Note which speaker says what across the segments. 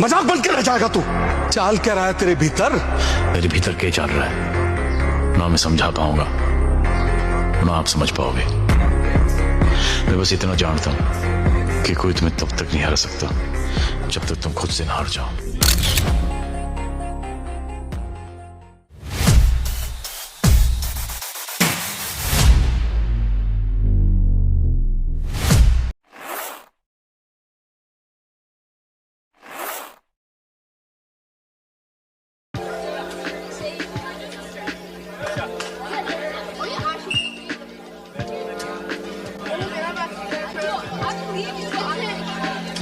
Speaker 1: मज़ाक बन के रह जाएगा तू। चाल क्या रहा है तेरे भीतर?
Speaker 2: मेरे भीतर क्या चल रहा है? ना मैं समझा पाऊँगा ना आप समझ पाओगे। मैं बस इतना जानता हूँ कि कोई तुम्हें तब तक नहीं हरा सकता जब तक तुम खुद से ना हार जाओ।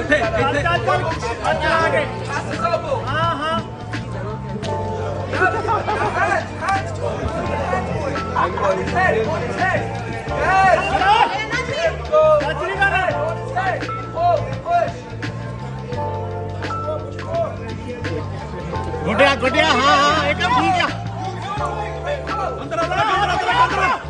Speaker 3: ਇੱਥੇ ਇੱਥੇ। ਹਾਂ ਹਾਂ। ਗੋਡਿਆ ਗੋਡਿਆ ਹਾਂ ਹਾਂ ਇੱਕਦਮ ਠੀਕ ਆ। ਅੰਦਰ ਅੰਦਰ ਅੰਦਰ ਅੰਦਰ।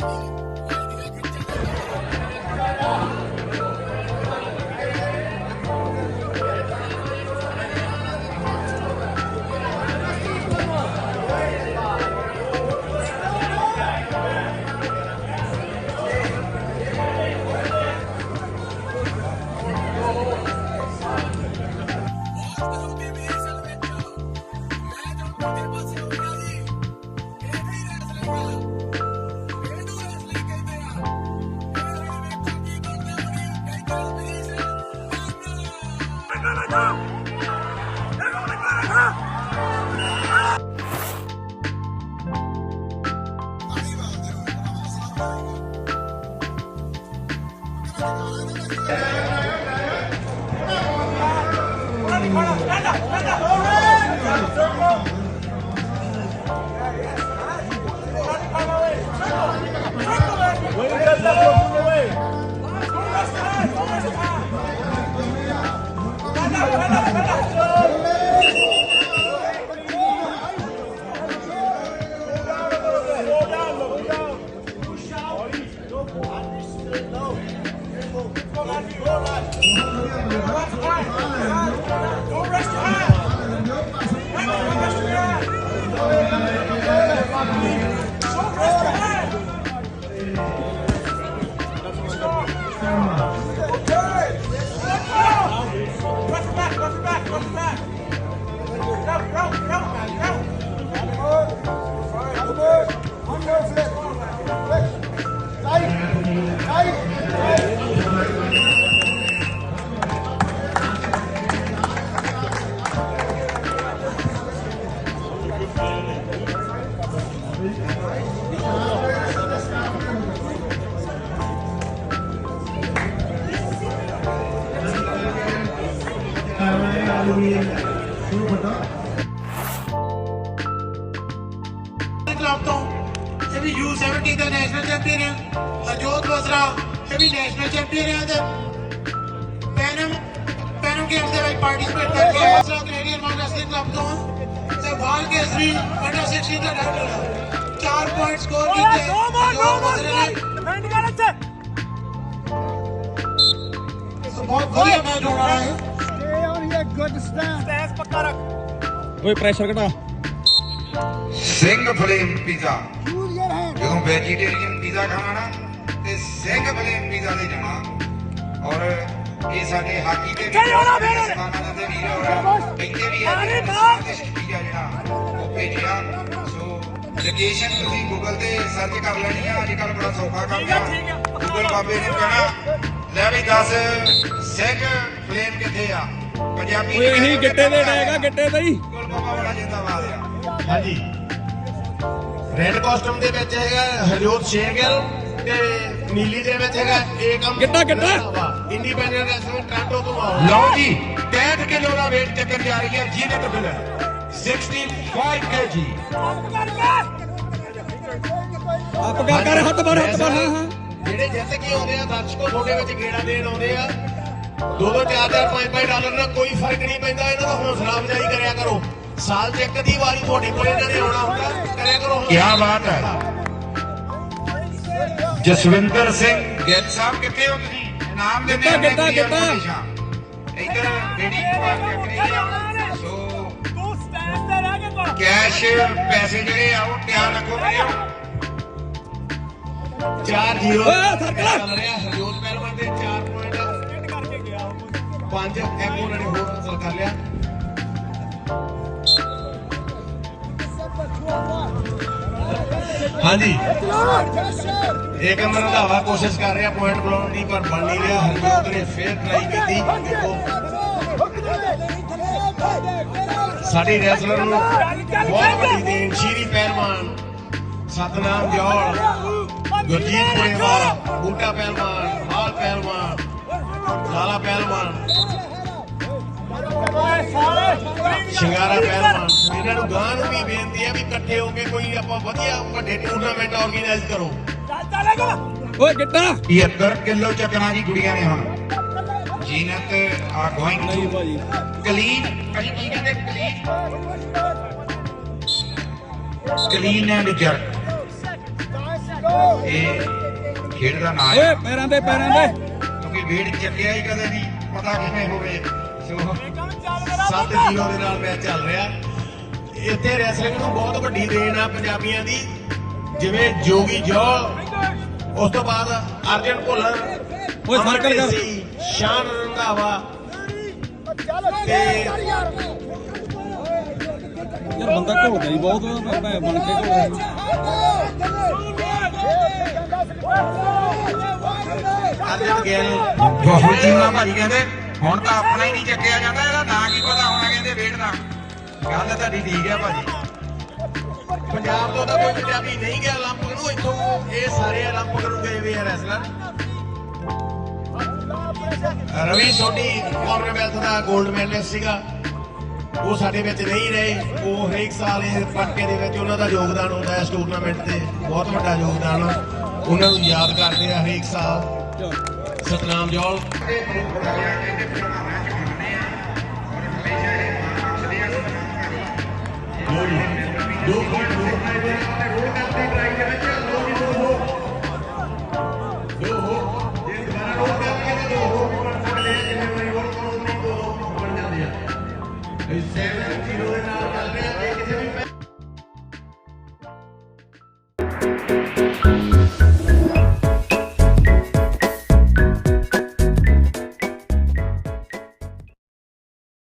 Speaker 3: oh Canada!
Speaker 4: ਕਲੱਬ ਤੋਂ। ਇਹ ਵੀ U17 ਦਾ ਨੈਸ਼ਨਲ ਚੈਂਪੀਅਨ ਹੈ ਹਰਜੋਤ ਬਸਰਾ ਇਹ ਵੀ ਨੈਸ਼ਨਲ ਚੈਂਪੀਅਨ ਹੈ ਤੇ ਪੈਨਮ ਪੈਨਮ ਗੇਮਸ ਦੇ ਵਿੱਚ ਪਾਰਟਿਸਿਪੇਟ ਕਰਕੇ ਆਇਆ Basra Canadian Maan wrestling club ਤੋਂ। ਤੇ ਬਾਲ ਕੇਸਰੀ ਅੰਡਰ 16 ਦਾ ਡਾਕਟਰ ਹੈ 4 ਪੁਆਇੰਟ ਸਕੋਰ ਕੀਤੇ।
Speaker 3: ਦੋ ਮਾਰ ਦੋ
Speaker 4: ਹਰਜੋਤ
Speaker 3: ਮਾਰ
Speaker 4: ਨੇ।
Speaker 3: ਡਿਫੈਂਡ ਕਰ
Speaker 4: ਸੋ ਬਹੁਤ ਵਧੀਆ ਮੈਚ ਹੋ। ਰਿਹਾ ਹੈ
Speaker 3: ਸਟੈਂਸ ਪੱਕਾ ਰੱਖ
Speaker 5: ਓਏ ਪ੍ਰੈਸ਼ਰ ਘਟਾ।
Speaker 6: Singh flame pizza. ਜਦੋਂ ਵੈਜੀਟੇਰੀਅਨ ਪੀਜ਼ਾ ਖਾਣਾ ਨਾ ਤੇ ਸਿੰਘ ਫਲੇਮ ਪੀਜ਼ਾ ਦੇ ਜਾਣਾ। ਔਰ ਇਹ ਸਾਡੇ ਹਾਕੀ ਦੇ
Speaker 3: ਕਿੱਥੇ ਜਾਣਾ ਫਿਰ?
Speaker 6: ਦੇ ਵੀਰ ਔਰ ਕਹਿੰਦੇ ਵੀ ਆ
Speaker 3: ਅਰੇ ਬਾਪ!
Speaker 6: ਪੀਜ਼ਾ ਜਿਹੜਾ ਉਹ ਭੇਜਿਆ। ਸੋ ਲੋਕੇਸ਼ਨ ਤੁਸੀਂ ਗੂਗਲ ਤੇ ਸਰਚ ਕਰ ਲੈਣੀ ਆ। ਅੱਜ ਕੱਲ ਬੜਾ ਸੌਖਾ ਕੰਮ
Speaker 3: ਆ।
Speaker 6: ਗੂਗਲ ਬਾਬੇ ਨੂੰ ਕਹਿਣਾ ਲੈ ਵੀ ਦੱਸ ਸਿੰਘ ਫਲੇਮ ਕਿੱਥੇ ਆ? ਪੰਜਾਬੀ
Speaker 5: ਇਹੀ ਗਿੱਟੇ ਦੇ ਡੈਗਾ ਗਿੱਟੇ ਦਾ ਹੀ।
Speaker 6: ਗੂਗਲ ਬਾਬਾ ਬੜਾ ਜਿੰਦਾਬਾਦ ਆ।
Speaker 4: ਹਾਂਜੀ। ਰੈੱਡ ਕਾਸਟਮ ਦੇ ਵਿੱਚ ਹੈਗਾ ਹਰਜੋਤ ਸ਼ੇਰਗਿੱਲ ਤੇ ਨੀਲੀ ਦੇ ਵਿੱਚ ਹੈਗਾ ਏਕਮ
Speaker 5: ਗਿੱਟਾ, ਗਿੱਟਾ।
Speaker 4: ਇੰਡੀਪੈਂਡੈਂਟ ਰੈਸਲਰ ਟ੍ਰਾਂਟੋ ਤੋਂ ਆਓ
Speaker 6: ਲਓ ਜੀ 63 ਕਿਲੋ ਦਾ weight ਚੱਕਣ ਜਾ ਰਹੀ ਹੈ ਜੀਨਤ ਬਿਲਰ 65 kg
Speaker 5: ਆਪ ਕਰ ਕਰ ਹੱਥ ਮਾਰ ਹੱਥ ਹਾਂ ਹਾਂ।
Speaker 4: ਜਿਹੜੇ ਜਿੱਤ ਕੇ ਆਉਂਦੇ ਆ ਦਰਸ਼ਕੋ ਤੁਹਾਡੇ ਵਿੱਚ ਗੇੜਾ ਦੇਣ ਆਉਂਦੇ ਆ। ਦੋ ਦੋ ਚਾਰ ਚਾਰ ਪੰਜ ਪੰਜ ਡਾਲਰ ਨਾਲ ਕੋਈ ਫ਼ਰਕ ਨਹੀਂ ਪੈਂਦਾ ਇਹਨਾਂ ਦਾ ਹੌਸਲਾ ਅਫਜ਼ਾਈ ਕਰਿਆ ਕਰੋ। ਸਾਲ 'ਚ ਇੱਕ ਅੱਧੀ ਵਾਰੀ ਤੁਹਾਡੇ ਕੋਲ ਇਹਨਾਂ ਨੇ ਆਉਣਾ ਹੁੰਦਾ ਕਰਿਆ ਕਰੋ
Speaker 6: ਕੀ ਬਾਤ ਹੈ। ਜਸਵਿੰਦਰ ਸਿੰਘ ਗਿੱਲ ਸਾਹਿਬ ਕਿੱਥੇ ਹੋ ਤੁਸੀਂ? ਇਨਾਮ ਦੇ
Speaker 5: ਗਿੱਟਾ, ਗਿੱਟਾ, ਗਿੱਟਾ।
Speaker 6: ਇੱਧਰ ਬੇੜੀ ਮਾਰ ਕੇ ਕਰੀ ਆ ਸੋ
Speaker 3: ਤੂੰ ਸਟੈਂਸ ਤੇ ਰਹਿ ਕੇ ਕਰ
Speaker 6: ਕੈਸ਼ ਪੈਸੇ ਜਿਹੜੇ ਆ ਉਹ ਤਿਆਰ ਰੱਖੋ ਵੀਰੋ
Speaker 4: 4 0
Speaker 5: ਓਏ, ਸਰਕਲ।
Speaker 4: ਚੱਲ ਰਿਹਾ ਹਰਜੋਤ ਪਹਿਲਵਾਨ ਦੇ 4 ਪੁਆਇੰਟ
Speaker 3: ਸਟੈਂਡ ਕਰਕੇ ਗਿਆ ਉਹ।
Speaker 4: ਪੰਜ ਇੱਕ ਉਹਨਾਂ ਨੇ ਹੋਰ ਹਾਸਲ ਕਰ ਲਿਆ। ਹਾਂਜੀ। ਇੱਕ ਨੰਬਰ ਕੋਸ਼ਿਸ਼ ਕਰ ਰਿਹਾ ਪੁਆਇੰਟ ਬਣਾਉਣ ਦੀ, ਪਰ ਬਣ ਨਹੀਂ ਰਿਹਾ। ਹਰਜੋਤ ਨੇ ਫੇਰ ਟਰਾਈ ਕੀਤੀ। ਦੇਖੋ ਰੈਸਲਰ ਨੂੰ ਬਹੁਤ ਵੱਡੀ ਦੇਣ। ਸ਼ੀਰੀ ਪਹਿਲਵਾਨ, ਸਤਨਾਮ ਦਿਓਲ, ਗੁਰਜੀਤ ਪੁਰੇਵਾਲਾ ਬੂਟਾ ਪਹਿਲਵਾਨ ਮਾਲ ਪਹਿਲਵਾਨ, ਲਾਲਾ ਪਹਿਲਵਾਨ। ਸ਼ਿੰਗਾਰਾ ਪਹਿਲਵਾਨ ਇਹਨਾਂ ਨੂੰ ਗਾਂ ਨੂੰ ਵੀ ਬੇਨਤੀ ਹੈ ਵੀ ਇਕੱਠੇ ਹੋ ਕੇ ਕੋਈ ਆਪਾਂ ਵਧੀਆ ਵੱਡੇ ਟੂਰਨਾਮੈਂਟ ਆਰਗੇਨਾਈਜ਼ ਕਰੋ।
Speaker 5: ਓਏ ਗਿੱਟਾ।
Speaker 6: 73 ਕਿਲੋ ਚੱਕਣਾ ਜੀ ਕੁੜੀਆਂ ਨੇ ਹੁਣ। ਜੀਨਤ ਆ ਗੋਇੰਗ
Speaker 5: ਨਹੀਂ
Speaker 6: ਟੂ
Speaker 5: ਭਾਜੀ।
Speaker 6: ਕਲੀਨ ਕਲੀ ਕੀ ਕਹਿੰਦੇ? ਕਲੀਨ। Clean and jerk. ਇਹ ਖੇਡ ਦਾ ਨਾਮ
Speaker 5: ਓਏ ਪੈਰਾਂ ਦੇ ਪੈਰਾਂ ਦੇ।
Speaker 6: ਕਿਉਂਕਿ ਵੇੜ ਚੱਕਿਆ ਹੀ ਕਦੇ ਨਹੀਂ। ਪਤਾ ਕਿਵੇਂ ਹੋਵੇ। ਸੋ
Speaker 3: ਕੰਮ ਚੱਲ ਮੇਰਾ
Speaker 4: 7 0 ਦੇ ਨਾਲ ਮੈਚ ਚੱਲ ਰਿਹਾ। ਇੱਥੇ ਰੈਸਲਿੰਗ ਨੂੰ ਬਹੁਤ ਵੱਡੀ ਦੇਣ ਆ ਪੰਜਾਬੀਆਂ ਦੀ। ਜਿਵੇਂ ਜੋਗੀ ਜੋ ਉਸ ਤੋਂ ਬਾਅਦ ਅਰਜਨ ਭੁੱਲਰ
Speaker 5: ਓਏ ਸਰਕਲ ਕਰ।
Speaker 4: ਸ਼ਾਨ ਰੰਧਾਵਾ ਤੇ
Speaker 5: ਯਾਰ ਬੰਦਾ ਘੋਲਦਾ ਹੀ ਬਹੁਤ ਭੈ ਬਣ ਕੇ ਘੋਲਦਾ
Speaker 4: ਅਰਜਨ ਗਿੱਲ
Speaker 6: ਬਹੁਤ ਜੀਵਾ ਭਾਜੀ ਕਹਿੰਦੇ ਹੁਣ ਤਾਂ ਆਪਣਾ ਹੀ ਨਹੀਂ ਚੱਕਿਆ ਜਾਂਦਾ ਕੇ ਵੇਖਦਾ ਗੱਲ ਤੁਹਾਡੀ ਠੀਕ ਹੈ ਭਾਜੀ।
Speaker 4: ਪੰਜਾਬ ਤੋਂ ਤਾਂ ਕੋਈ ਪੰਜਾਬੀ ਨਹੀਂ ਗਿਆ ਲੰਪਕ ਨੂੰ, ਇੱਥੋਂ ਇਹ ਸਾਰੇ ਲੰਪਕ ਨੂੰ ਗਏ ਵੇ ਰੈਸਲਰ ਰਵੀ ਸੋਢੀ ਕਾਮਨਵੈਲਥ ਦਾ 골ਡ ਮੈਡਲਿਸਟ ਸੀਗਾ। ਉਹ ਸਾਡੇ ਵਿੱਚ ਨਹੀਂ ਰਹੇ। ਉਹ ਹਰੇਕ ਸਾਲ ਇਹ ਪੱਕੇ ਦੇ ਵਿੱਚ ਉਹਨਾਂ ਦਾ ਯੋਗਦਾਨ ਹੁੰਦਾ ਇਸ ਟੂਰਨਾਮੈਂਟ ਤੇ। ਬਹੁਤ ਵੱਡਾ ਯੋਗਦਾਨ। ਉਹਨਾਂ ਨੂੰ ਯਾਦ ਕਰਦੇ ਆ ਹਰੇਕ ਸਾਲ। ਸਤਨਾਮ ਜੋਲ। 2.25 million